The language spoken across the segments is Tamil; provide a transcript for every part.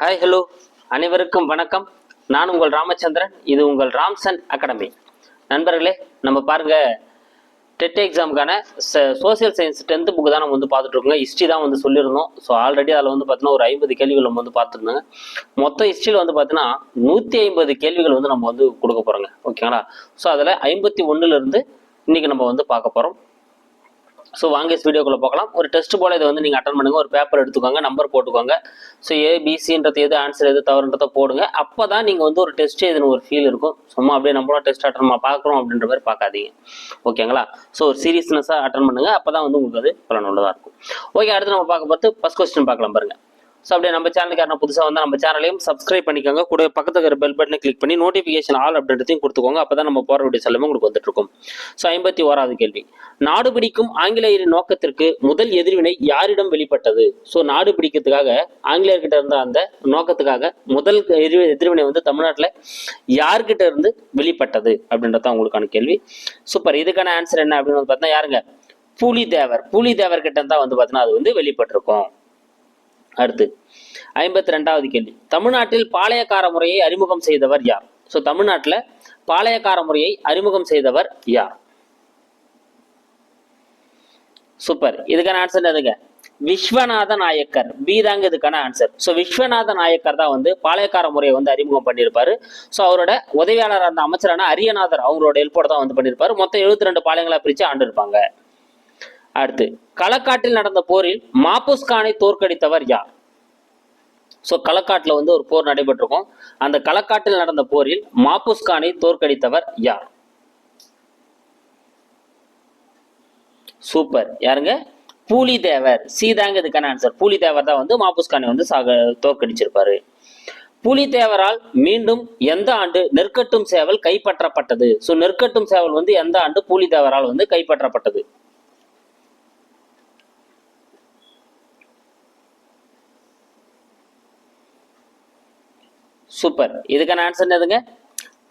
ஹாய் ஹலோ அனைவருக்கும் வணக்கம். நான் உங்கள் ராமச்சந்திரன். இது உங்கள் ராம்சன் அகாடமி. நண்பர்களே நம்ம பாருங்க டெட் எக்ஸாமுக்கான சோசியல் சயின்ஸ் டென்த்து புக்கு தான் நம்ம வந்து பார்த்துட்ருக்கோங்க. ஹிஸ்ட்ரி தான் வந்து சொல்லியிருந்தோம். ஸோ ஆல்ரெடி அதில் வந்து பார்த்தீங்கன்னா ஒரு ஐம்பது கேள்விகள் நம்ம வந்து பார்த்துருந்தோங்க. மொத்தம் ஹிஸ்ட்ரியில் வந்து பார்த்தீங்கன்னா நூற்றி ஐம்பது கேள்விகள் வந்து நம்ம வந்து கொடுக்க போகிறோங்க ஓகேங்களா ஸோ அதில் ஐம்பத்தி ஒன்றுலேருந்து இன்னைக்கு நம்ம வந்து பார்க்க போகிறோம் ஸோ வாங்க வீடியோக்குள்ளே பார்க்கலாம் ஒரு டெஸ்ட் போல் இதை வந்து நீங்கள் அட்டன் பண்ணுங்க. ஒரு பேப்பர் எடுத்துக்கோங்க நம்பர் போட்டுக்கோங்க. ஸோ ஏபிசின்றது எது ஆன்சர் எது தவறுன்றதை போடுங்க. அப்போ தான் நீங்கள் வந்து ஒரு டெஸ்ட் எதுன்னு ஒரு ஃபீல் இருக்கும். சும்மா அப்படியே நம்மளும் டெஸ்ட் அட்டன் பார்க்குறோம் அப்படின்ற மாதிரி பார்க்காதீங்க. ஓகேங்களா ஸோ ஒரு சீரியஸ்னஸாக அட்டன் பண்ணுங்க. அப்போ தான் வந்து உங்களுக்கு அது பலனுள்ளதாக இருக்கும். ஓகே அடுத்து நம்ம பார்க்க பார்த்து ஃபஸ்ட் கொஸ்டின் பார்க்கலாம் பாருங்க. ஸோ அப்படியே நம்ம சேனலுக்கு யாரும் புதுசாக வந்து நம்ம சேனலையும் சப்ஸ்கிரைப் பண்ணிக்கோங்க. கூட பக்கத்துக்கு இருக்கிற பெல் பட்டனை கிளிக் பண்ணி நோட்டிஃபிகேஷன் ஆல் அப்படின்றதையும் கொடுத்துக்கோங்க. அப்போ தான் நம்ம போகிற வீடியோ எல்லாமே உங்களுக்கு வந்துட்டு இருக்கும். ஸோ ஐம்பத்தி ஓராவது கேள்வி. நாடு பிடிக்கும் ஆங்கிலேயரின் நோக்கத்திற்கு முதல் எதிர்வினை யாரிடம் வெளிப்பட்டது? ஸோ நாடு பிடிக்கிறதுக்காக ஆங்கிலேயர்கிட்ட இருந்த அந்த நோக்கத்துக்காக முதல் எதிர் எதிர்வினை வந்து தமிழ்நாட்டில் யார்கிட்ட இருந்து வெளிப்பட்டது? அப்படின்றதான் உங்களுக்கான கேள்வி. சூப்பர் இதுக்கான ஆன்சர் என்ன? அப்படின்னு வந்து பார்த்தா யாருங்க? புலிதேவர். புலிதேவர் கிட்ட தான் வந்து பார்த்தீங்கன்னா அது வந்து வெளிப்பட்டிருக்கும். அடுத்து ஐம்பத்தி ரெண்டாவது கேள்வி. தமிழ்நாட்டில் பாளையக்கார முறையை அறிமுகம் செய்தவர் யார்? ஸோ தமிழ்நாட்டில் பாளையக்கார முறையை அறிமுகம் செய்தவர் யார்? சூப்பர் இதுக்கான ஆன்சர் எதுங்க விஸ்வநாத நாயக்கர். பி தாங்க இதுக்கான ஆன்சர் ஸோ விஸ்வநாத நாயக்கர் தான் வந்து பாளையக்கார முறையை வந்து அறிமுகம் பண்ணியிருப்பாரு. ஸோ அவரோட உதவியாளர் அந்த அமைச்சரான அரியநாதர் அவங்களோட ஹெல்ப்போட தான் வந்து பண்ணியிருப்பாரு. மொத்தம் எழுபத்தி ரெண்டு பாளையங்களா பிரித்து ஆண்டு இருப்பாங்க. அடுத்து களக்காட்டில் நடந்த போரில் மாபுஸ்கானை தோற்கடித்தவர் யார்? ஸோ களக்காட்டில் வந்து ஒரு போர் நடைபெற்றிருக்கும். அந்த களக்காட்டில் நடந்த போரில் மாபுஸ்கானை தோற்கடித்தவர் யார்? சூப்பர் யாருங்க? பூலிதேவர். சீதாங்க இதுக்கான ஆன்சர் பூலிதேவர் தான் வந்து மாபுஸ்கானை வந்து சாக தோற்கடிச்சிருப்பாரு. புலிதேவரால் மீண்டும் எந்த ஆண்டு நெற்கட்டும் சேவல் கைப்பற்றப்பட்டது? ஸோ நெற்கட்டும் சேவல் வந்து எந்த ஆண்டு பூலிதேவரால் வந்து கைப்பற்றப்பட்டது? சூப்பர் இதுக்கான ஆன்சர் என்னதுங்க?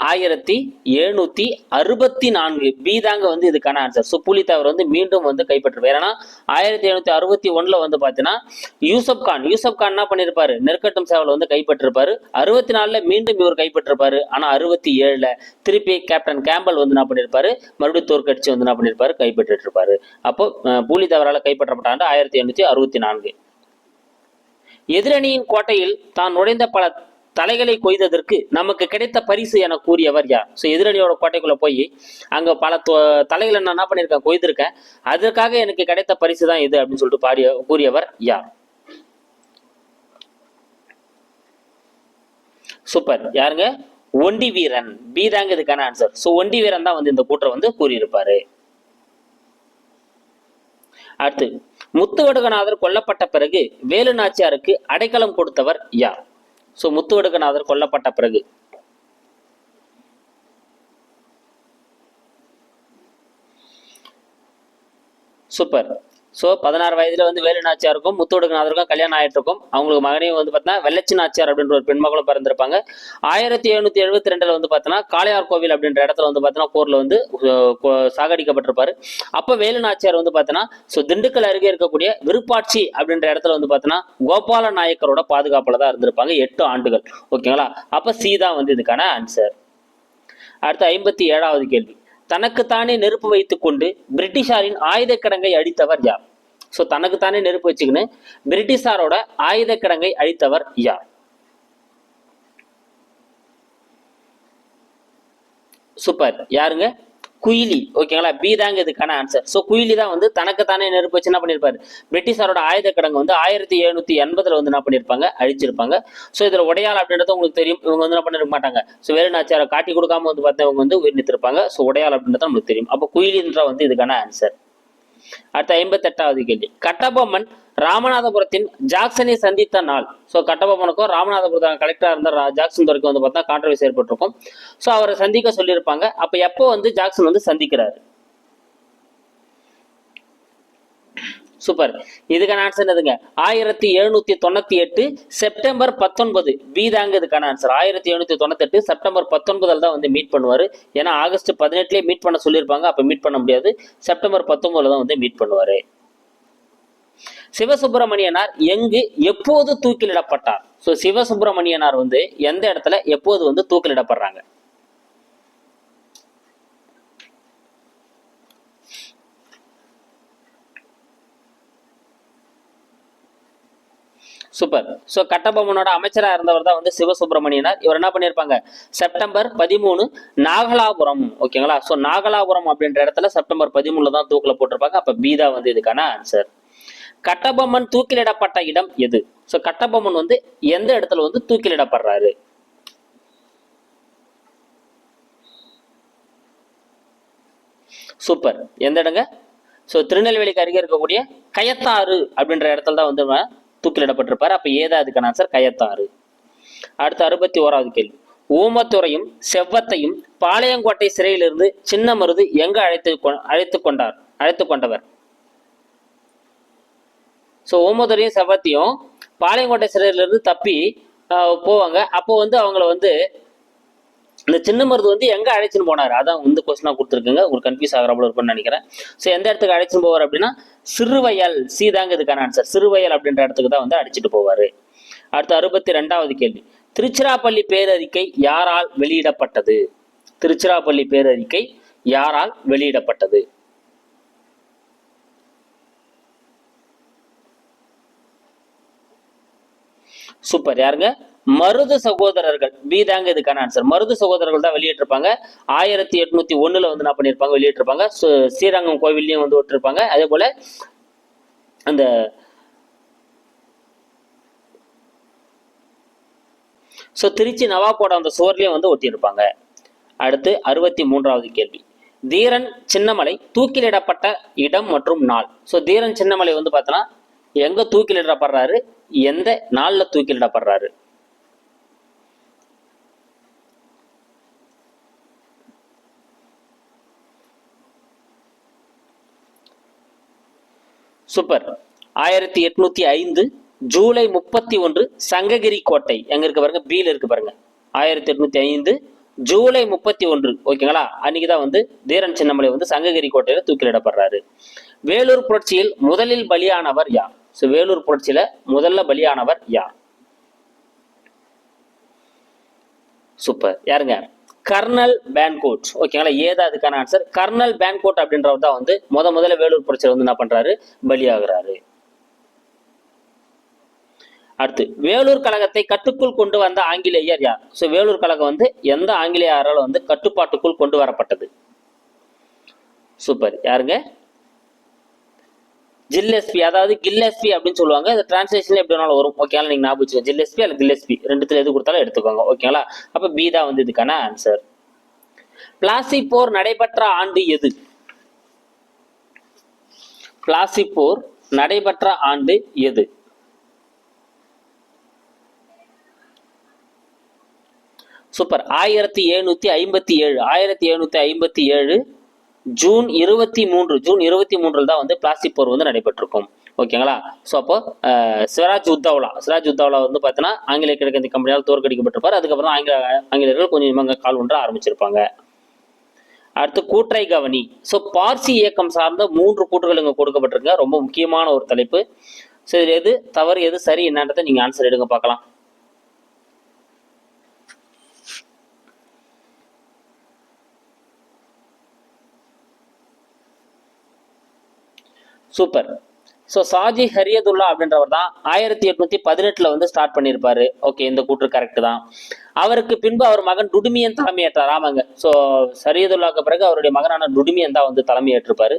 ஆயிரத்தி எழுநூத்தி அறுபத்தி நான்கு. பி தாங்க வந்து இதுக்கான ஆன்சர் ஸோ புலித்தேவர் வந்து மீண்டும் வந்து கைப்பற்றுவார். ஏன்னா ஆயிரத்தி எழுநூத்தி அறுபத்தி ஒன்னுல வந்து பாத்தீங்கன்னா யூசப் கான். யூசப் கான் என்ன பண்ணிருப்பாரு? நெற்கட்டும் சேவல் வந்து கைப்பற்றிருப்பாரு. அறுபத்தி நாலுல மீண்டும் இவர் கைப்பற்றிருப்பாரு. ஆனா அறுபத்தி ஏழுல திருப்பி கேப்டன் கேம்பல் வந்து என்ன பண்ணிருப்பாரு? மறுபடியும் தோற்கடிச்சு வந்து என்ன பண்ணிருப்பாரு? கைப்பற்றிட்டு இருப்பாரு அப்போ பூலித்தேவரால கைப்பற்றப்பட்ட ஆண்டு ஆயிரத்தி எழுநூத்தி அறுபத்தி நான்கு. எதிரணியின் கோட்டையில் தான் நுழைந்த பல தலைகளை கொய்ததற்கு நமக்கு கிடைத்த பரிசு என கூறியவர் யார்? ஸோ எதிரணியோட கோட்டைக்குள்ள போய் அங்க பல தலைகளை நான் என்ன பண்ணியிருக்கேன் கொய்திருக்கேன். அதற்காக எனக்கு கிடைத்த பரிசு தான் இது அப்படின்னு சொல்லிட்டு பாடிய கூறியவர் யார்? சூப்பர் யாருங்க? ஒண்டி வீரன். பி தாங்க இதுக்கான ஆன்சர் ஸோ ஒண்டி வீரன் தான் வந்து இந்த கூற்றை வந்து கூறியிருப்பாரு. அடுத்து முத்துவடுகநாதர் கொல்லப்பட்ட பிறகு வேலு நாச்சியாருக்கு அடைக்கலம் கொடுத்தவர் யார்? ஸோ முத்துவடுகநாதர் கொல்லப்பட்ட பிறகு. சூப்பர் ஸோ பதினாறு வயதில் வந்து வேலு நாச்சியாருக்கும் முத்துவடுகநாதருக்கும் கல்யாணம் ஆகிட்டு இருக்கும் அவங்களுக்கு மகனையும் வந்து பார்த்தீங்கன்னா வெள்ளச்சி நாச்சியார் அப்படின்ற ஒரு பெண்மகளும் பிறந்திருப்பாங்க. ஆயிரத்தி எழுநூத்தி எழுபத்தி ரெண்டுல வந்து பார்த்தீங்கன்னா காளையார் கோவில் அப்படின்ற இடத்துல வந்து பார்த்தீங்கன்னா போர்ல வந்து சாகடிக்கப்பட்டிருப்பாரு. அப்போ வேலு நாச்சியார் வந்து பார்த்தீங்கன்னா ஸோ திண்டுக்கல் அருகே இருக்கக்கூடிய விருப்பாட்சி அப்படின்ற இடத்துல வந்து பார்த்தீங்கன்னா கோபால நாயக்கரோட பாதுகாப்பில் தான் இருந்திருப்பாங்க எட்டு ஆண்டுகள். ஓகேங்களா? அப்போ சி தான் வந்து இதுக்கான ஆன்சர் அடுத்து ஐம்பத்தி ஏழாவது கேள்வி. தனக்குத்தானே நெருப்பு வைத்துக் கொண்டு பிரிட்டிஷாரின் ஆயுத கிடங்கை அழித்தவர் யார்? ஸோ தனக்குத்தானே நெருப்பு வச்சுக்கின்னு பிரிட்டிஷாரோட ஆயுத கிடங்கை அழித்தவர் யார்? சூப்பர் யாருங்க? குயிலி ஓகேங்களா? பி தாங்க இதுக்கான ஆன்சர் ஸோ குயிலி தான் வந்து தனக்குத்தானே நெருப்பு வச்சு என்ன பண்ணியிருப்பாரு பிரிட்டிஷாரோட ஆயுத கடங்கு வந்து ஆயிரத்தி எழுநூத்தி எண்பதுல வந்து என்ன பண்ணியிருப்பாங்க அழிச்சிருப்பாங்க. ஸோ இதில் உடையாள் அப்படின்றது உங்களுக்கு தெரியும். இவங்க வந்து என்ன பண்ணிருக்க மாட்டாங்க. ஸோ வேறு நாச்சாரை காட்டி கொடுக்காம வந்து பார்த்தா இவங்க வந்து உயிர் நிறுத்திருப்பாங்க ஸோ உடையாள் அப்படின்றது நம்மளுக்கு தெரியும். அப்போ குயிலின்ற வந்து இதுக்கான ஆன்சர் அடுத்த ஐம்பத்தெட்டாவது கேள்வி. கட்டபொம்மன் ராமநாதபுரத்தின் ஜாக்சனை சந்தித்த நாள். ஸோ கட்டபொம்மனுக்கும் ராமநாதபுரத்தில் கலெக்டராக இருந்த ஜாக்சன் துறைக்கு வந்து பார்த்தா கான்ட்ரவர்சி ஏற்பட்டிருக்கும். ஸோ அவரை சந்திக்க சொல்லியிருப்பாங்க. அப்போ எப்போ வந்து ஜாக்சன் வந்து சந்திக்கிறாரு? சூப்பர் இதுக்கான ஆன்சர் என்னதுங்க? ஆயிரத்தி எழுநூத்தி தொண்ணூத்தி எட்டு செப்டம்பர் பத்தொன்பது. பி தாங்க இதுக்கான ஆன்சர் ஆயிரத்தி எழுநூத்தி தொண்ணூத்தி எட்டு செப்டம்பர் பத்தொன்பதுல தான் வந்து மீட் பண்ணுவார். ஏன்னா ஆகஸ்ட் பதினெட்டுலேயே மீட் பண்ண சொல்லியிருப்பாங்க. அப்போ மீட் பண்ண முடியாது. செப்டம்பர் பத்தொன்பதுல தான் வந்து மீட் பண்ணுவாரு. சிவசுப்பிரமணியனார் எங்கு எப்போது தூக்கிலிடப்பட்டார்? ஸோ சிவசுப்பிரமணியனார் வந்து எந்த இடத்துல எப்போது வந்து தூக்கிலிடப்படுறாங்க? சூப்பர் ஸோ கட்டபொம்மனோட அமைச்சராக இருந்தவர் தான் வந்து சிவசுப்பிரமணியனார். இவர் என்ன பண்ணியிருப்பாங்க? செப்டம்பர் பதிமூணு நாகலாபுரம். ஓகேங்களா ஸோ நாகலாபுரம் அப்படின்ற இடத்துல செப்டம்பர் பதிமூணுல தான் தூக்கில் போட்டிருப்பாங்க. அப்போ பீதா வந்து இதுக்கான ஆன்சர் கட்டபொம்மன் தூக்கிலிடப்பட்ட இடம் எது? ஸோ கட்டபொம்மன் வந்து எந்த இடத்துல வந்து தூக்கிலிடப்படுறாரு? சூப்பர் எந்த இடங்க? ஸோ திருநெல்வேலிக்கு அருகே இருக்கக்கூடிய கயத்தாறு அப்படின்ற இடத்துல தான் வந்து தூக்கிலிடப்பட்டிருப்பாரு. அப்ப ஏதா அதுக்கான ஆன்சர் கயத்தாறு. அடுத்து அறுபத்தி ஓராவது கேள்வி. ஊமத்துறையும் செவ்வத்தையும் பாளையங்கோட்டை சிறையிலிருந்து சின்ன மருது எங்க அழைத்து கொ- அழைத்து கொண்டார் அழைத்து கொண்டவர்? ஸோ ஓமோதரையும் செவ்வத்தையும் பாளையங்கோட்டை சிறையிலிருந்து தப்பி போவாங்க. அப்போ வந்து அவங்கள வந்து இந்த சின்ன மருது வந்து எங்க அழைச்சின்னு போனார்? அதான் வந்து கொஸ்டினா கொடுத்துருக்குங்க. உங்களுக்கு கன்ஃபியூஸ் ஆகிறப்பல இருக்கும்னு நினைக்கிறேன். ஸோ எந்த இடத்துக்கு அழைச்சின்னு போவார் அப்படின்னா சிறுவயல் சீதாங்க இதுக்கான ஆன்சர் சிறுவயல் அப்படின்ற இடத்துக்கு தான் வந்து அழைச்சிட்டு போவார். அடுத்து அறுபத்தி ரெண்டாவது கேள்வி. திருச்சிராப்பள்ளி பேரறிக்கை யாரால் வெளியிடப்பட்டது? திருச்சிராப்பள்ளி பேரறிக்கை யாரால் வெளியிடப்பட்டது? சூப்பர் யாருங்க? மருது சகோதரர்கள். பி தாங்க இதுக்கான ஆன்சர் மருது சகோதரர்கள் தான் வெளியிட்டிருப்பாங்க. ஆயிரத்தி எட்நூத்தி ஒண்ணுல வந்து என்ன பண்ணியிருப்பாங்க? வெளியிட்டிருப்பாங்க. ஸ்ரீரங்கம் கோவில்லையும் வந்து விட்டுருப்பாங்க அதே போல அந்த ஸோ திருச்சி நவாப்போட அந்த சுவர்லையும் வந்து ஒட்டியிருப்பாங்க. அடுத்து அறுபத்தி மூன்றாவது கேள்வி. தீரன் சின்னமலை தூக்கிலிடப்பட்ட இடம் மற்றும் நாள். ஸோ தீரன் சின்னமலை வந்து பார்த்தோன்னா எங்க தூக்கிலிடப்படுறாரு? எந்த நாள்ல தூக்கிலிடப்படுறாரு? சூப்பர். ஆயிரத்தி எட்நூத்தி ஐந்து ஜூலை முப்பத்தி ஒன்று சங்ககிரி கோட்டை. எங்க இருக்கு பாருங்க? பீல இருக்கு பாருங்க. ஆயிரத்தி எட்நூத்தி ஐந்து ஜூலை முப்பத்தி ஒன்று. ஓகேங்களா? அன்னைக்கு தான் வந்து தீரன் சின்னமலை வந்து சங்ககிரி கோட்டையில தூக்கிலிடப்படுறாரு. வேலூர் புரட்சியில் முதலில் பலியானவர் யார்? ஸோ வேலூர் புரட்சியில முதல்ல பலியானவர் யார்? சூப்பர் யாருங்க? Colonel Fancourt. ஓகேங்களா ஏதா அதுக்கான ஆன்சர் கர்னல் பேன்கோட் அப்படின்றவர் தான் வந்து முத முதல்ல வேலூர் புரட்சியில் வந்து என்ன பண்றாரு? பலியாகிறாரு. அடுத்து வேலூர் கழகத்தை கட்டுக்குள் கொண்டு வந்த ஆங்கிலேயர் யார்? ஸோ வேலூர் கழகம் வந்து எந்த ஆங்கிலேயரால் வந்து கட்டுப்பாட்டுக்குள் கொண்டு வரப்பட்டது? சூப்பர் யாருங்க? ஜில்லெஸ்பி அதாவது கில்லெஸ்பி அப்படின்னு சொல்லுவாங்க. இந்த டிரான்ஸ்லேஷன் எப்படி வேணாலும் வரும். ஓகேங்களா நீங்க ஞாபகம் வச்சுக்கோங்க. ஜில்லெஸ்பி அல்ல கில்லெஸ்பி? ரெண்டுத்துல எது கொடுத்தாலும் எடுத்துக்கோங்க. ஓகேங்களா அப்ப பி தான் வந்து இதுக்கான ஆன்சர் பிளாசி போர் நடைபெற்ற ஆண்டு எது? பிளாசி போர் நடைபெற்ற ஆண்டு எது? சூப்பர். ஆயிரத்தி எழுநூத்தி ஐம்பத்தி ஏழு. ஆயிரத்தி எழுநூத்தி ஐம்பத்தி ஏழு ஜூன் இருபத்தி மூன்று ஜூன் இருபத்தி மூன்றில் தான் வந்து பிளாஸ்டிக் போர் வந்து நடைபெற்றிருக்கும். ஓகேங்களா ஸோ அப்போ சிவராஜ் உத்தவ்லா சிவராஜ் உத்தவ்லா வந்து பார்த்தீங்கன்னா ஆங்கிலேய கிழக்கிந்திய கம்பெனியால் தோற்கடிக்கப்பட்டிருப்பார். அதுக்கப்புறம் ஆங்கில ஆங்கிலேயர்கள் கொஞ்சம் கொஞ்சமாக கால் ஒன்ற ஆரம்பிச்சிருப்பாங்க. அடுத்து கூற்றை கவனி. ஸோ பார்சி இயக்கம் சார்ந்த மூன்று கூற்றுகள் இங்கே கொடுக்கப்பட்டிருக்கு ரொம்ப முக்கியமான ஒரு தலைப்பு. ஸோ இதில் எது தவறு எது சரி என்னன்றதை நீங்கள் ஆன்சர் எடுங்க பார்க்கலாம். சூப்பர். ஸோ சாஜி ஹரியதுல்லா அப்படின்றவர் தான் ஆயிரத்தி எட்நூத்தி பதினெட்டுல வந்து ஸ்டார்ட் பண்ணியிருப்பாரு. ஓகே இந்த கூற்று கரெக்ட் தான். அவருக்கு பின்பு அவர் மகன் டுடுமியன் தலைமையேற்றார். ஆமாங்க. ஸோ சரியதுல்லாக்கு பிறகு அவருடைய மகனான டுடுமியன் தான் வந்து தலைமையேற்றிருப்பாரு.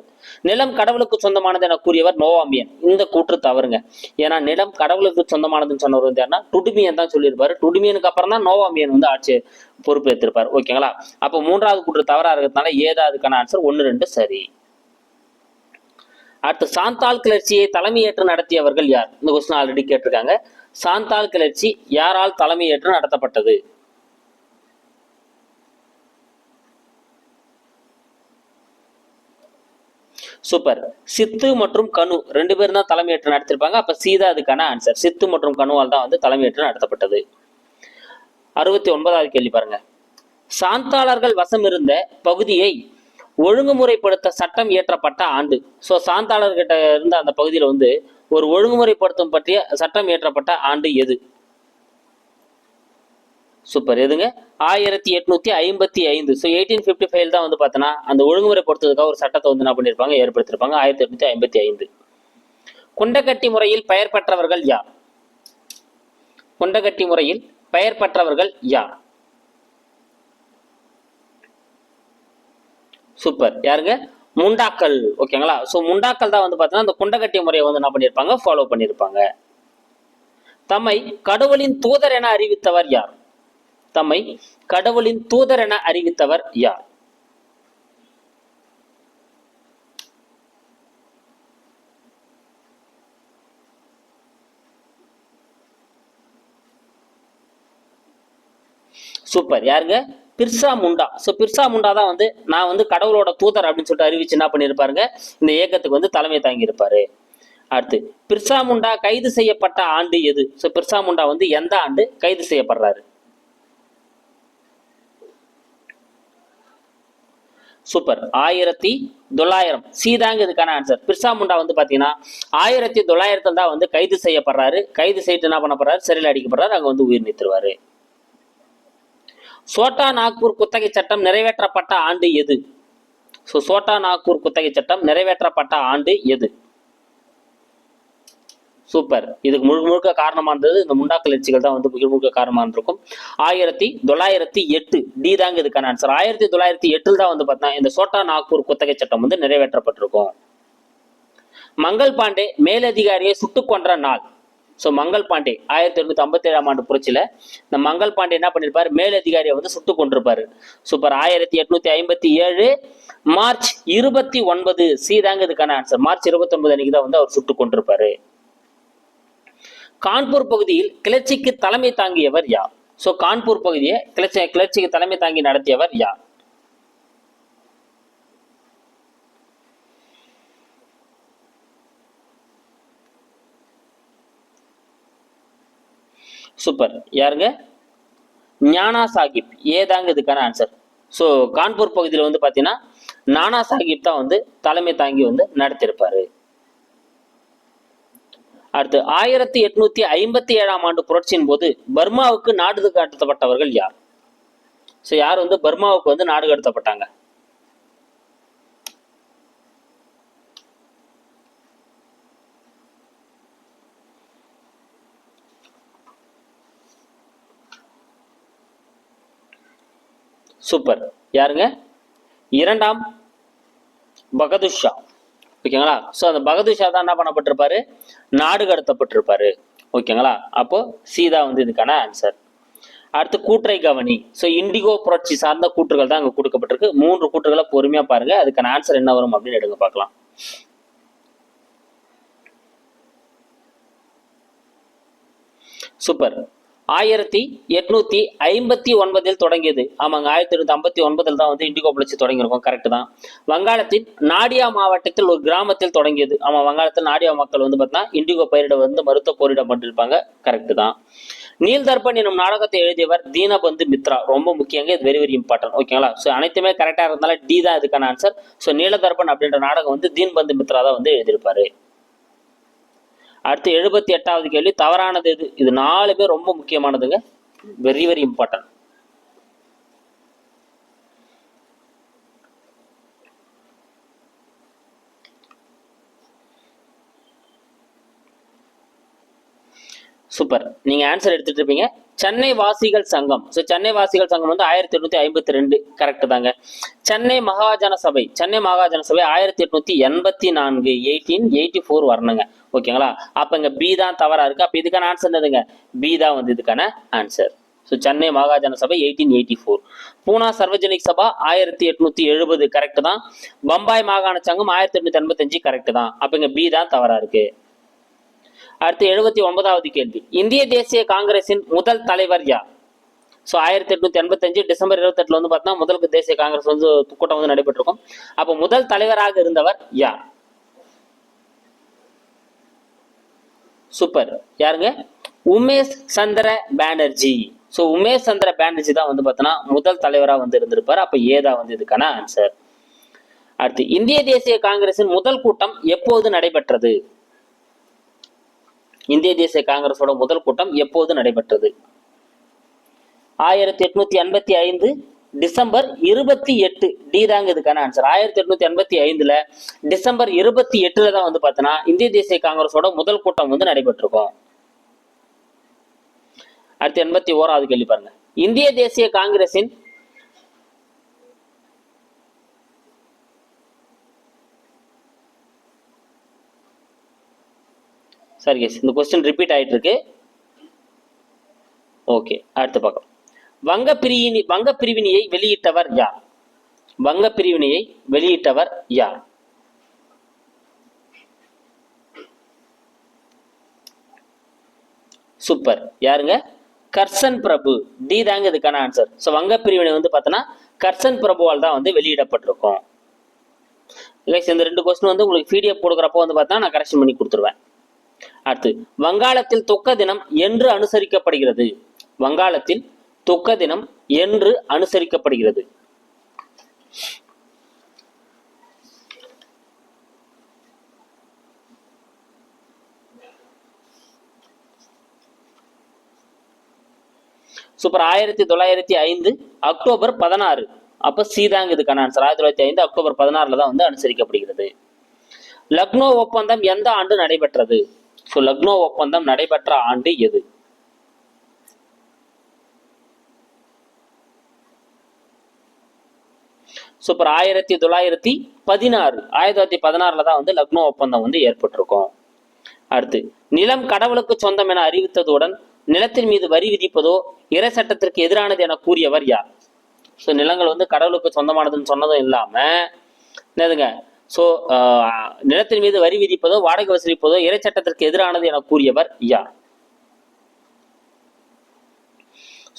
நிலம் கடவுளுக்கு சொந்தமானது என கூறியவர் நோவாமியன். இந்த கூற்று தவறுங்க. ஏன்னா நிலம் கடவுளுக்கு சொந்தமானதுன்னு சொன்னவர் வந்து யாருன்னா டுடுமியன் தான் சொல்லியிருப்பாரு. டுடுமியனுக்கு அப்புறம் தான் நோவாமியன் வந்து ஆட்சி பொறுப்பேற்றிருப்பார். ஓகேங்களா அப்போ மூன்றாவது கூற்று தவறாக இருக்கிறதுனால ஏதாவதுக்கான ஆன்சர் ஒன்று ரெண்டு சரி. அடுத்து சாந்தால் கிளர்ச்சியை தலைமையேற்று நடத்தியவர்கள் யார்? இந்த கொஸ்டின் ஆல்ரெடி கேட்டிருக்காங்க. சாந்தால் கிளர்ச்சி யாரால் தலைமையேற்று நடத்தப்பட்டது? சூப்பர். சித்து மற்றும் கனு ரெண்டு பேரும் தான் தலைமையேற்று நடத்திருப்பாங்க. அப்ப சீதா அதுக்கான ஆன்சர் சித்து மற்றும் கனுவால் தான் வந்து தலைமையேற்று நடத்தப்பட்டது. அறுபத்தி ஒன்பதாவது கேள்வி பாருங்க. சாந்தாளர்கள் வசம் இருந்த பகுதியை ஒழுங்குமுறைப்படுத்த சட்டம் இயற்றப்பட்ட ஆண்டு. ஸோ சாந்தாளர்கிட்ட இருந்த அந்த பகுதியில் வந்து ஒரு ஒழுங்குமுறைப்படுத்தும் பற்றிய சட்டம் இயற்றப்பட்ட ஆண்டு எது? சூப்பர் எதுங்க? ஆயிரத்தி எட்நூத்தி ஐம்பத்தி ஐந்து. ஸோ எயிட்டீன் ஃபிஃப்டி ஃபைவ் தான் வந்து பார்த்தோன்னா அந்த ஒழுங்குமுறைப்படுத்துறதுக்காக ஒரு சட்டத்தை வந்து என்ன பண்ணியிருப்பாங்க ஏற்படுத்தியிருப்பாங்க ஆயிரத்தி எட்நூத்தி ஐம்பத்தி ஐந்து. குண்டகட்டி முறையில் பெயர் பெற்றவர்கள் யார்? குண்டகட்டி முறையில் பெயர் பெற்றவர்கள் யார்? சூப்பர் யாருங்க? முண்டாக்கள். ஓகேங்களா? ஸோ முண்டாக்கள் தான் வந்து பார்த்தீங்கன்னா அந்த குண்டகட்டி முறையை வந்து என்ன பண்ணியிருப்பாங்க? ஃபாலோ பண்ணியிருப்பாங்க. தம்மை கடவுளின் தூதர் என அறிவித்தவர் யார்? தம்மை கடவுளின் தூதர் என அறிவித்தவர் யார்? சூப்பர் யாருங்க? பிர்சா முண்டா. ஸோ பிர்சா முண்டா தான் வந்து நான் வந்து கடவுளோட தூதர் அப்படின்னு சொல்லிட்டு அறிவிச்சு என்ன பண்ணியிருப்பாருங்க? இந்த இயக்கத்துக்கு வந்து தலைமை தாங்கியிருப்பாரு. அடுத்து பிர்சா முண்டா கைது செய்யப்பட்ட ஆண்டு எது? ஸோ பிர்சா முண்டா வந்து எந்த ஆண்டு கைது செய்யப்படுறாரு? சூப்பர் ஆயிரத்தி தொள்ளாயிரம். சீதாங்க இதுக்கான ஆன்சர் பிர்சா முண்டா வந்து பார்த்தீங்கன்னா ஆயிரத்தி தொள்ளாயிரத்துல தான் வந்து கைது செய்யப்படுறாரு. கைது செய்துட்டு என்ன பண்ணப்படுறாரு? சிறையில் அடிக்கப்படுறாரு. அங்கே வந்து உயிர் நீத்துருவாரு. சோட்டா நாக்பூர் குத்தகை சட்டம் நிறைவேற்றப்பட்ட ஆண்டு எது? ஸோ சோட்டா நாக்பூர் குத்தகை சட்டம் நிறைவேற்றப்பட்ட ஆண்டு எது? சூப்பர் இதுக்கு முழுக்க முழுக்க காரணமானது இருந்தது இந்த முண்டா கிளர்ச்சிகள் தான் வந்து முழுக்க முழுக்க காரணமாக இருந்திருக்கும். ஆயிரத்தி தொள்ளாயிரத்தி எட்டு டி தாங்க இதுக்கான ஆன்சர் ஆயிரத்தி தொள்ளாயிரத்தி எட்டில் தான் வந்து பார்த்தா இந்த சோட்டா நாக்பூர் குத்தகை சட்டம் வந்து நிறைவேற்றப்பட்டிருக்கும். மங்கள் பாண்டே மேலதிகாரியை சுட்டுக் கொன்ற நாள். ஸோ மங்கள் பாண்டே ஆயிரத்தி எண்ணூத்தி ஐம்பத்தி ஏழாம் ஆண்டு புரட்சியில் இந்த மங்கள் பாண்டே என்ன பண்ணியிருப்பார் மேலதிகாரியை வந்து சுட்டு கொண்டிருப்பாரு சூப்பர் ஆயிரத்தி எட்நூத்தி ஐம்பத்தி ஏழு மார்ச் இருபத்தி ஒன்பது சி தாங்க இதுக்கான ஆன்சர் மார்ச் இருபத்தி ஒன்பது அன்னைக்கு தான் வந்து அவர் சுட்டு கொண்டிருப்பாரு கான்பூர் பகுதியில் கிளர்ச்சிக்கு தலைமை தாங்கியவர் யார்? ஸோ கான்பூர் பகுதியை கிளர்ச்சி கிளர்ச்சிக்கு தலைமை தாங்கி நடத்தியவர் யார்? சூப்பர் யாருங்க? ஞானா சாஹிப் ஏதாங்க இதுக்கான ஆன்சர் ஸோ கான்பூர் பகுதியில் வந்து பார்த்தீங்கன்னா நானா சாஹிப் தான் வந்து தலைமை தாங்கி வந்து நடத்தியிருப்பாரு அடுத்து ஆயிரத்தி எட்நூத்தி ஐம்பத்தி ஏழாம் ஆண்டு புரட்சியின் போது பர்மாவுக்கு நாடு கடத்தப்பட்டவர்கள் யார்? ஸோ யார் வந்து பர்மாவுக்கு வந்து நாடு கடத்தப்பட்டாங்க சூப்பர். யாருங்க? இரண்டாம் பகதுஷா ஓகேங்களா? ஸோ அந்த பகதுஷா தான் என்ன பண்ணப்பட்டிருப்பாரு? நாடு கடத்தப்பட்டிருப்பாரு. ஓகேங்களா? அப்போ சீதா வந்து இதுக்கான ஆன்சர் அடுத்து கூற்றை கவனி. ஸோ இண்டிகோ புரட்சி சார்ந்த கூற்றுகள் தான் அங்கே கொடுக்கப்பட்டிருக்கு. மூன்று கூற்றுகளை பொறுமையா பாருங்க. அதுக்கான ஆன்சர் என்ன வரும் அப்படின்னு எடுங்க பார்க்கலாம். சூப்பர். ஆயிரத்தி எட்நூத்தி ஐம்பத்தி ஒன்பதில் தொடங்கியது. ஆமாங்க ஆயிரத்தி எட்நூத்தி ஐம்பத்தி ஒன்பதில் தான் வந்து இண்டிகோ புரட்சி தொடங்கியிருக்கோம் கரெக்ட் தான். வங்காளத்தின் நாடியா மாவட்டத்தில் ஒரு கிராமத்தில் தொடங்கியது. ஆமா வங்காளத்தில் நாடியா மக்கள் வந்து பார்த்தீங்கன்னா இண்டிகோ பயிரிட வந்து மருத்துவ போரிடப்பட்டிருப்பாங்க கரெக்ட் தான். நீல் தர்பன் எனும் நாடகத்தை எழுதியவர் தீனபந்து மித்ரா. ரொம்ப முக்கியங்க இது வெரி வெரி இம்பார்ட்டன்ட் ஓகேங்களா ஸோ அனைத்துமே கரெக்டாக இருந்தாலும் டி தான் இதுக்கான ஆன்சர் ஸோ நீலதர்பன் அப்படின்ற நாடகம் வந்து தீன்பந்து மித்ரா தான் வந்து எழுதியிருப்பாரு. அடுத்து எழுபத்தி எட்டாவது கேள்வி தவறானது இது இது நாலுமே ரொம்ப முக்கியமானதுங்க. வெரி வெரி இம்பார்ட்டன்ட் சூப்பர் நீங்க ஆன்சர் எடுத்துட்டு இருப்பீங்க. சென்னை வாசிகள் சங்கம். ஸோ சென்னை வாசிகள் சங்கம் வந்து ஆயிரத்தி எட்நூத்தி ஐம்பத்தி ரெண்டு. கரெக்ட் தாங்க. சென்னை மகாஜன சபை சென்னை மகாஜன சபை ஆயிரத்தி எட்நூத்தி எண்பத்தி நான்கு எயிட்டீன் எயிட்டி ஃபோர் வரணுங்க. ஓகேங்களா? அப்போ இங்கே பி தான் தவறாக இருக்குது அப்போ இதுக்கான ஆன்சர் என்னதுங்க? பி தான் வந்து இதுக்கான answer so Chennai Mahajana Sabha eighteen eighty four Poona Sarvajanik Sabha ஆயிரத்தி எட்நூத்தி எழுபது கரெக்ட் தான். பம்பாய் மாகாண சங்கம் ஆயிரத்தி எட்நூத்தி எண்பத்தஞ்சு கரெக்ட் தான். அப்போ இங்கே பி தான் தவறாக இருக்கு. அடுத்து எழுபத்தி ஒன்பதாவது கேள்வி. இந்திய தேசிய காங்கிரசின் முதல் தலைவர் யார்? ஸோ ஆயிரத்தி எட்நூத்தி எண்பத்தஞ்சு டிசம்பர் இருபத்தெட்டுல வந்து பார்த்தீங்கன்னா முதல் தேசிய காங்கிரஸ் வந்து கூட்டம் வந்து நடைபெற்றிருக்கும். அப்போ முதல் தலைவராக இருந்தவர் யார்? சூப்பர் யாருங்க? உமேஷ் சந்திர பானர்ஜி. ஸோ உமேஷ் சந்திர பானர்ஜி தான் வந்து பார்த்தோன்னா முதல் தலைவராக வந்து இருந்திருப்பார். அப்போ ஏதா வந்து இதுக்கான ஆன்சர் அடுத்து இந்திய தேசிய காங்கிரசின் முதல் கூட்டம் எப்போது நடைபெற்றது? இந்திய தேசிய காங்கிரஸோட முதல் கூட்டம் எப்போது நடைபெற்றது? ஆயிரத்தி எட்நூத்தி எண்பத்தி ஐந்து டிசம்பர் இருபத்தி எட்டு. டி தாங்க இதுக்கான ஆன்சர் ஆயிரத்தி எட்நூத்தி எண்பத்தி ஐந்துல டிசம்பர் இருபத்தி எட்டுல தான் வந்து பார்த்தோன்னா இந்திய தேசிய காங்கிரஸோட முதல் கூட்டம் வந்து நடைபெற்றிருக்கும். அடுத்து எண்பத்தி ஓராவது கேள்வி பாருங்க. இந்திய தேசிய காங்கிரசின் சரி கேஸ் இந்த கொஸ்டின் ரிப்பீட் ஆயிட்டு இருக்கு ஓகே அடுத்து பார்க்கலாம். வங்க பிரிவினி வங்க பிரிவினையை வெளியிட்டவர் யார்? வங்க பிரிவினையை வெளியிட்டவர் யார்? சூப்பர். யாருங்க? கர்சன் பிரபு. டி தாங்க இதுக்கான ஆன்சர் ஸோ வங்க பிரிவினை வந்து பார்த்தோன்னா கர்சன் பிரபுவால் தான் வந்து வெளியிடப்பட்டிருக்கும். கைஸ் இந்த ரெண்டு கொஸ்டின் வந்து உங்களுக்கு பிடிஎஃப் கொடுக்குறப்போ வந்து பார்த்தா நான் கரெக்ஷன் பண்ணி கொடுத்துருவேன். அடுத்து வங்காளத்தில் தொக்க தினம் என்று அனுசரிக்கப்படுகிறது. வங்காளத்தில் துக்க தினம் என்று அனுசரிக்கப்படுகிறது. சூப்பர். ஆயிரத்தி தொள்ளாயிரத்தி ஐந்து அக்டோபர் பதினாறு. அப்ப சீதாங்க இதுக்கான ஆன்சர் ஆயிரத்தி தொள்ளாயிரத்தி ஐந்து அக்டோபர் பதினாறுல தான் வந்து அனுசரிக்கப்படுகிறது. லக்னோ ஒப்பந்தம் எந்த ஆண்டு நடைபெற்றது? ஸோ லக்னோ ஒப்பந்தம் நடைபெற்ற ஆண்டு எது? சூப்பர். ஆயிரத்தி தொள்ளாயிரத்தி பதினாறு. ஆயிரத்தி தொள்ளாயிரத்தி பதினாறுல தான் வந்து லக்னோ ஒப்பந்தம் வந்து ஏற்பட்டிருக்கும். அடுத்து நிலம் கடவுளுக்கு சொந்தம் என அறிவித்ததுடன் நிலத்தின் மீது வரி விதிப்பதோ இறை சட்டத்திற்கு எதிரானது என கூறியவர் யார்? ஸோ நிலங்கள் வந்து கடவுளுக்கு சொந்தமானதுன்னு சொன்னதும் இல்லாம என்னதுங்க? ஸோ நிலத்தின் மீது வரி விதிப்பதோ வாடகை வசூலிப்பதோ இறை சட்டத்திற்கு எதிரானது என கூறியவர் யார்?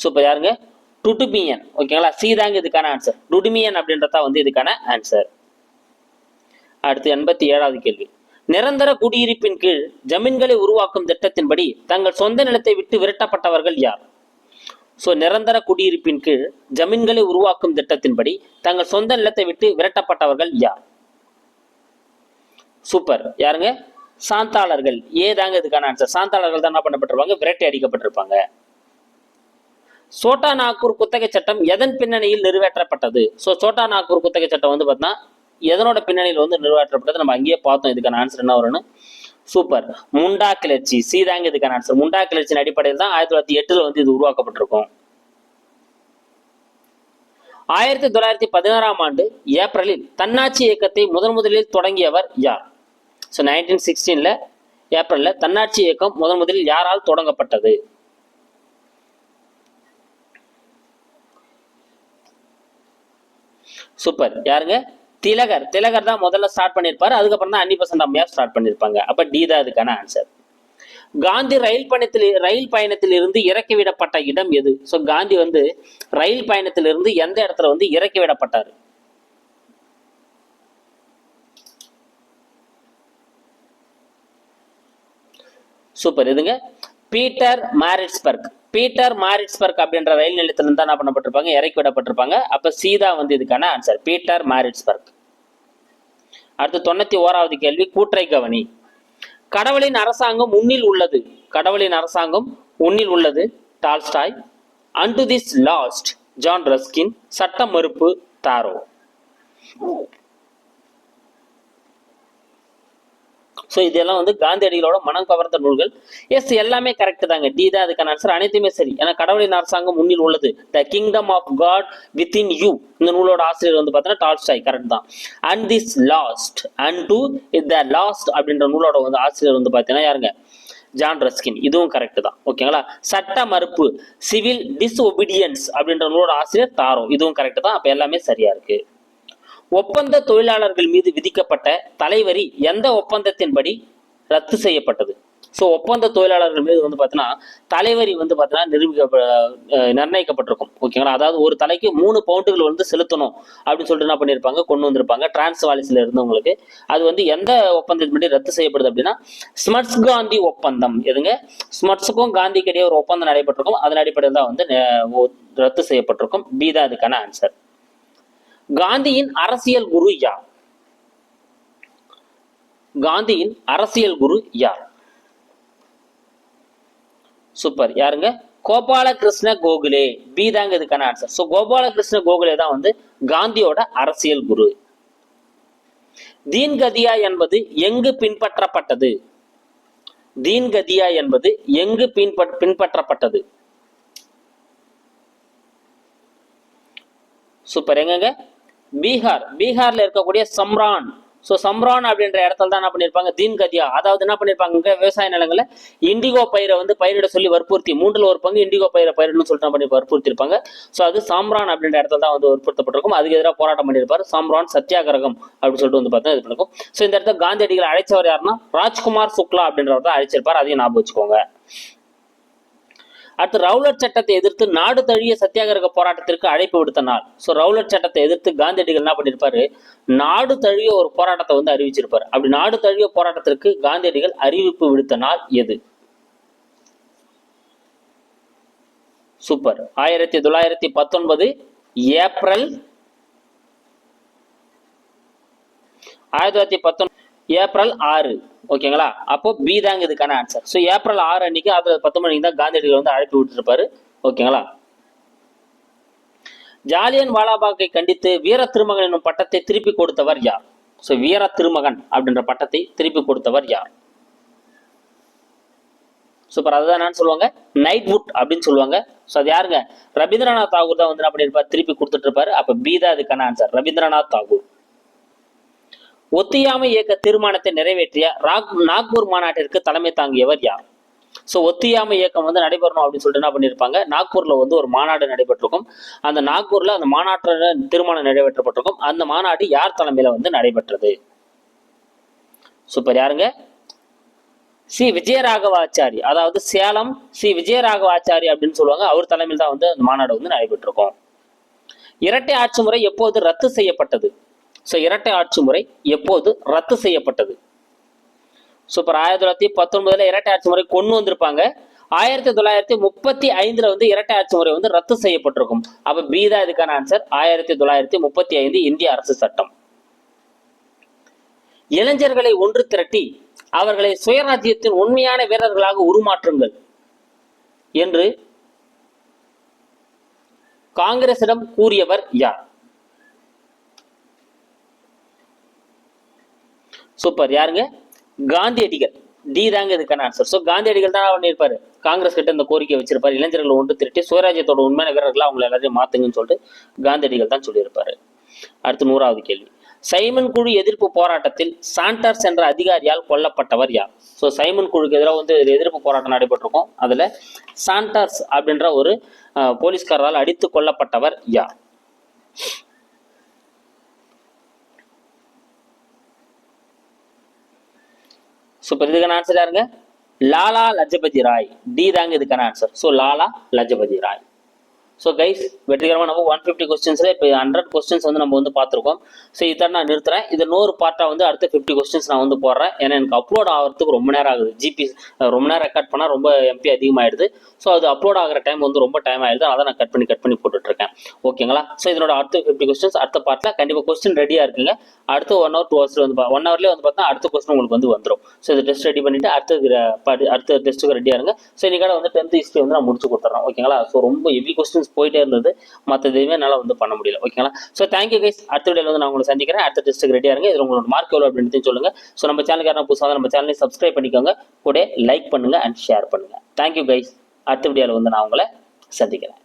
சூப்பர். யாருங்க? டுடுமியன். ஓகேங்களா சீதாங்க இதுக்கான ஆன்சர் டுடுமியன் அப்படின்றதா வந்து இதுக்கான ஆன்சர் அடுத்து எண்பத்தி ஏழாவது கேள்வி. நிரந்தர குடியிருப்பின் கீழ் ஜமீன்களை உருவாக்கும் திட்டத்தின்படி தங்கள் சொந்த நிலத்தை விட்டு விரட்டப்பட்டவர்கள் யார்? ஸோ நிரந்தர குடியிருப்பின் கீழ் ஜமீன்களை உருவாக்கும் திட்டத்தின்படி தங்கள் சொந்த நிலத்தை விட்டு விரட்டப்பட்டவர்கள் யார்? சூப்பர் யாருங்க? சாந்தாளர்கள். ஏதாங்க இதுக்கான ஆன்சர் சாந்தாளர்கள் தான் என்ன பண்ணப்பட்டிருப்பாங்க? விரட்டி அடிக்கப்பட்டிருப்பாங்க. சோட்டா நாக்கூர் குத்தகை சட்டம் எதன் பின்னணியில் நிறைவேற்றப்பட்டது? ஸோ சோட்டா நாக்கூர் குத்தகை சட்டம் வந்து பார்த்தீங்கன்னா எதனோட பின்னணியில் வந்து நிறைவேற்றப்பட்டது? நம்ம அங்கேயே பார்த்தோம். இதுக்கான ஆன்சர் என்ன வரும்னு? சூப்பர் முண்டா கிளர்ச்சி. சீதாங்க இதுக்கான ஆன்சர் முண்டா கிளர்ச்சியின் அடிப்படையில் தான் ஆயிரத்தி தொள்ளாயிரத்தி எட்டுல வந்து இது உருவாக்கப்பட்டிருக்கும். ஆயிரத்தி தொள்ளாயிரத்தி பதினாறாம் ஆண்டு ஏப்ரலில் தன்னாட்சி இயக்கத்தை முதன் முதலில் தொடங்கியவர் யார்? ஸோ நைன்டீன் சிக்ஸ்டீன்ல ஏப்ரல்ல தன்னாட்சி இயக்கம் முதன் முதலில் யாரால் தொடங்கப்பட்டது? சூப்பர். யாருங்க? திலகர். திலகர் தான் முதல்ல ஸ்டார்ட் பண்ணியிருப்பாரு அதுக்கப்புறம் தான் அன்னி பசந்த் அம்மையார் ஸ்டார்ட் பண்ணியிருப்பாங்க அப்ப டி தான் அதுக்கான ஆன்சர் காந்தி ரயில் பயணத்தில் ரயில் பயணத்தில் இருந்து இறக்கி விடப்பட்ட இடம் எது? ஸோ காந்தி வந்து ரயில் பயணத்தில் இருந்து எந்த இடத்துல வந்து இறக்கி விடப்பட்டாரு? சூப்பர். இதுங்க. Pietermaritzburg. பீட்டர் மாரிட்ஸ்பர்க் அப்படின்ற ரயில் நிலையத்துல தான் என்ன பண்ணப்பட்டிருப்பாங்க? இறக்கி விடப்பட்டிருப்பாங்க. அப்ப சீதா வந்து இதுக்கான ஆன்சர் பீட்டர் மாரிட்ஸ்பர்க். அடுத்து தொண்ணூத்தி ஓராவது கேள்வி கூற்றை கவனி. கடவுளின் அரசாங்கம் உன்னில் உள்ளது. கடவுளின் அரசாங்கம் உன்னில் உள்ளது. Tolstoy unto this last John Ruskin சட்ட மறுப்பு தாரோ. ஸோ இதெல்லாம் வந்து காந்தியடிகளோட மனம் கவர்ந்த நூல்கள். எஸ் எல்லாமே கரெக்ட் தாங்க. டி தான் அதுக்கான ஆன்சர் அனைத்துமே சரி. ஏன்னா கடவுளின் அரசாங்கம் முன்னில் உள்ளது. The kingdom of God within you இந்த நூலோட ஆசிரியர் வந்து பார்த்தீங்கன்னா டால்ஸ்டாய் கரெக்ட் தான். Unto this last unto the last அப்படின்ற நூலோட வந்து ஆசிரியர் வந்து பார்த்தீங்கன்னா யாருங்க? ஜான் ரஸ்கின் இதுவும் கரெக்ட் தான். ஓகேங்களா சட்ட மறுப்பு. சிவில் டிஸ்ஒபீடியன்ஸ் அப்படின்ற நூலோட ஆசிரியர் தாரோ. இதுவும் கரெக்ட் தான். அப்போ எல்லாமே சரியா இருக்கு. ஒப்பந்த தொழிலாளர்கள் மீது விதிக்கப்பட்ட தலைவரி எந்த ஒப்பந்தத்தின்படி ரத்து செய்யப்பட்டது? ஸோ ஒப்பந்த தொழிலாளர்கள் மீது வந்து பார்த்தீங்கன்னா தலைவரி வந்து பார்த்தீங்கன்னா நிரூபிக்க நிர்ணயிக்கப்பட்டிருக்கும். ஓகேங்களா அதாவது ஒரு தலைக்கு மூணு பவுண்டுகள் வந்து செலுத்தணும் அப்படின்னு சொல்லிட்டு என்ன பண்ணியிருப்பாங்க கொண்டு வந்திருப்பாங்க. டிரான்ஸ் வாலிஸ்ல இருந்தவங்களுக்கு. அது வந்து எந்த ஒப்பந்தத்தின்படி ரத்து செய்யப்படுது அப்படின்னா ஸ்மட்ஸ் காந்தி ஒப்பந்தம். எதுங்க? ஸ்மட்ஸுக்கும் காந்திக்கு இடையே ஒரு ஒப்பந்தம் நடைபெற்றிருக்கும். அதன் அடிப்படையில் தான் வந்து நெ- ரத்து செய்யப்பட்டிருக்கும். பி தான் அதுக்கான ஆன்சர் காந்தியின் அரசியல் குரு யார்? காந்தியின் அரசியல் குரு யார்? சூப்பர். யாருங்க? கோபாலகிருஷ்ண கோகுலே. பி தாங்க இதுக்கான ஆன்சர் ஸோ கோபாலகிருஷ்ண கோகுலே தான் வந்து காந்தியோட அரசியல் குரு. தீன்கதியா என்பது எங்கு பின்பற்றப்பட்டது? தீன்கதியா என்பது எங்கு பின்பற் பின்பற்றப்பட்டது? சூப்பர். எங்கங்க? பீகார். பீகார்ல இருக்கக்கூடிய சம்ரான். ஸோ சம்ரான் அப்படின்ற இடத்துல தான் என்ன பண்ணியிருப்பாங்க தீன் கதியா. அதாவது என்ன பண்ணியிருப்பாங்க விவசாய நிலங்களை இண்டிகோ பயிரை வந்து பயிரிட சொல்லி வற்புறுத்தி மூன்றில் ஒரு பங்கு இண்டிகோ பயிரை பயிரிடணும்னு சொல்லிட்டு பண்ணி வற்புறுத்தி இருப்பாங்க ஸோ அது சாம்ரான் அப்படின்ற இடத்துல தான் வந்து வற்புறுத்தப்பட்டிருக்கும். அதுக்கு எதிராக போராட்டம் பண்ணியிருப்பார் சாம்ரான் சத்தியாகிரகம் அப்படின்னு சொல்லிட்டு வந்து பார்த்தா இது பண்ணிருக்கும். ஸோ இந்த இடத்துல காந்தியடிகளை அழைச்சவர் யாருன்னா? ராஜ்குமார் சுக்லா அப்படின்றவர் தான் அழைச்சிருப்பார். அதையும் ஞாபகம் வச்சுக்கோங்க. அடுத்து ரவுலட் சட்டத்தை எதிர்த்து நாடு தழுவிய சத்தியாகிரக போராட்டத்திற்கு அழைப்பு விடுத்த நாள் ஸோ ரவுலட் சட்டத்தை எதிர்த்து காந்தியடிகள் என்ன பண்ணியிருப்பாரு நாடு தழுவிய ஒரு போராட்டத்தை வந்து அறிவிச்சிருப்பாரு. அப்படி நாடு தழுவிய போராட்டத்திற்கு காந்தியடிகள் அறிவிப்பு விடுத்த நாள் எது? சூப்பர். ஆயிரத்தி தொள்ளாயிரத்தி பத்தொன்பது ஏப்ரல் ஆயிரத்தி தொள்ளாயிரத்தி பத்தொன்பது ஏப்ரல் ஆறு ஓகேங்களா? அப்போ பி தாங்க இதுக்கான ஆன்சர் ஸோ ஏப்ரல் ஆறு அன்னைக்கு அது பத்து மணிக்கு தான் காந்தியடிகள் வந்து அழைப்பு விட்டுருப்பாரு ஓகேங்களா? ஜாலியன் வாலாபாக்கை கண்டித்து வீர திருமகன் என்னும் பட்டத்தை திருப்பி கொடுத்தவர் யார்? ஸோ வீர திருமகன் அப்படின்ற பட்டத்தை திருப்பி கொடுத்தவர் யார்? சூப்பர் அதுதான் என்னன்னு சொல்லுவாங்க. நைட்வுட் அப்படின்னு சொல்லுவாங்க. ஸோ அது யாருங்க? ரவீந்திரநாத் தாகூர் தான் வந்து என்ன பண்ணியிருப்பார் திருப்பி கொடுத்துட்டு இருப்பாரு. அப்போ பி தான் அதுக்கான ஆன்சர் ரவீந்திரநாத் தாகூர். ஒத்தியாமை இயக்க தீர்மானத்தை நிறைவேற்றிய ராக் நாக்பூர் மாநாட்டிற்கு தலைமை தாங்கியவர் யார்? ஸோ ஒத்தியாமை இயக்கம் வந்து நடைபெறணும் அப்படின்னு சொல்லிட்டு என்ன பண்ணியிருப்பாங்க? நாக்பூரில் வந்து ஒரு மாநாடு நடைபெற்றிருக்கும். அந்த நாக்பூரில் அந்த மாநாட்டில் தீர்மானம் நிறைவேற்றப்பட்டிருக்கும். அந்த மாநாடு யார் தலைமையில் வந்து நடைபெற்றது? சூப்பர் யாருங்க? சி. விஜயராகவாச்சாரி. அதாவது சேலம் சி. விஜயராகவாச்சாரி அப்படின்னு சொல்லுவாங்க. அவர் தலைமையில் தான் வந்து அந்த மாநாடு வந்து நடைபெற்றிருக்கும். இரட்டை ஆட்சி முறை எப்போது ரத்து செய்யப்பட்டது? ஸோ இரட்டை ஆட்சி முறை எப்போது ரத்து செய்யப்பட்டது? சூப்பர் ஆயிரத்தி தொள்ளாயிரத்தி பத்தொன்பதுல இரட்டை ஆட்சி முறை கொண்டு வந்திருப்பாங்க. ஆயிரத்தி தொள்ளாயிரத்தி முப்பத்தி ஐந்துல வந்து இரட்டை ஆட்சி முறை வந்து ரத்து செய்யப்பட்டிருக்கும். அப்ப பி தான் இதுக்கான ஆன்சர் ஆயிரத்தி தொள்ளாயிரத்தி முப்பத்தி ஐந்து இந்திய அரசு சட்டம். இளைஞர்களை ஒன்று திரட்டி அவர்களை சுயராஜ்யத்தின் உண்மையான வீரர்களாக உருமாற்றுங்கள் என்று காங்கிரசிடம் கூறியவர் யார்? சூப்பர். யாருங்க? காந்தியடிகள் டி தாங்க இதுக்கான ஆன்சர் ஸோ காந்தியடிகள் தான் பண்ணியிருப்பாரு? காங்கிரஸ் கிட்ட இந்த கோரிக்கை வச்சிருப்பாரு. இளைஞர்கள் ஒன்று திருட்டி சுயராஜ்யத்தோட உண்மையான வீரர்களா அவங்களை எல்லாத்தையும் மாத்துங்கன்னு சொல்லிட்டு காந்தியடிகள் தான் சொல்லியிருப்பாரு. அடுத்து நூறாவது கேள்வி. சைமன் குழு எதிர்ப்பு போராட்டத்தில் சாண்டர்ஸ் என்ற அதிகாரியால் கொல்லப்பட்டவர் யார்? ஸோ சைமன் குழுக்கு எதிராக வந்து எதிர்ப்பு போராட்டம் நடைபெற்றிருக்கும். அதுல சாண்டர்ஸ் அப்படின்ற ஒரு போலீஸ்காரரால் அடித்து கொல்லப்பட்டவர் யார்? சூப்பர் இதுக்கான ஆன்சர் யாருங்க? லாலா லஜபதி ராய். டி தாங்க இதுக்கான answer so Lala Lajpat Rai. So guys வெற்றிகரமாக நம்ம ஒன் ஃபிஃப்டி கொஸ்டின்ஸில் இப்போ ஹண்ட்ரட் கொஸ்டின்ஸ் வந்து நம்ம வந்து பார்த்துருக்கோம். ஸோ இதை நான் நிறுத்துறேன். இது நூறு பார்ட்டாக வந்து அடுத்த ஃபிஃப்டி கொஸ்டின்ஸ் நான் வந்து போடுறேன். ஏன்னா எனக்கு அப்லோட் ஆகிறதுக்கு ரொம்ப நேரம் ஆகுது. ஜிபி ரொம்ப நேரம் ரெக்கார்ட் பண்ணால் ரொம்ப எம்பி அதிகமாகிடுது ஸோ அது அப்லோட் ஆகிற டைம் வந்து ரொம்ப டைம் ஆயிடுது. அதை நான் கட் பண்ணி கட் பண்ணி போட்டுட்ருக்கேன். ஓகேங்களா ஸோ இதனோட அடுத்த ஃபிஃப்டி கொஸ்டின்ஸ் அடுத்த பார்ட்டில் கண்டிப்பாக கொஸ்டின் ரெடியாக இருக்குங்க. அடுத்த ஒன் ஹவர் டூ ஹவர்ஸில் வந்து ஒன் ஹவர்லேயே வந்து பார்த்தா அடுத்த கொஸ்டின் உங்களுக்கு வந்து வந்துடும் ஸோ இந்த டெஸ்ட் ரெடி பண்ணிவிட்டு அடுத்த அடுத்த டெஸ்ட்டுக்கு ரெடியாக இருங்க. ஸோ இன்னைக்கான வந்து டென்த் ஹிஸ்ட்ரி வந்து நான் முடிச்சு கொடுத்துட்றேன். ஓகேங்களா ஸோ ரொம்ப ஹெவி கொஸ்டின்ஸ் போயிட்டே இருந்தது. மற்ற எதுவுமே என்னால் வந்து பண்ண முடியல. ஓகேங்களா ஸோ தேங்க்யூ கைஸ் அடுத்த வீடியோவில் வந்து நான் உங்களை சந்திக்கிறேன். அடுத்த டெஸ்ட்டுக்கு ரெடியாக இருங்க. இது உங்களோட மார்க் எவ்வளோ அப்படின்னு சொல்லுங்க. ஸோ நம்ம சேனலுக்கு புதுசாக நம்ம சேனலையும் சப்ஸ்கிரைப் பண்ணிக்கோங்க. கூட லைக் பண்ணுங்க அண்ட் ஷேர் பண்ணுங்க. தேங்க்யூ கைஸ் அடுத்த வீடியோவில் வந்து நான் உங்களை சந்திக்கிறேன்.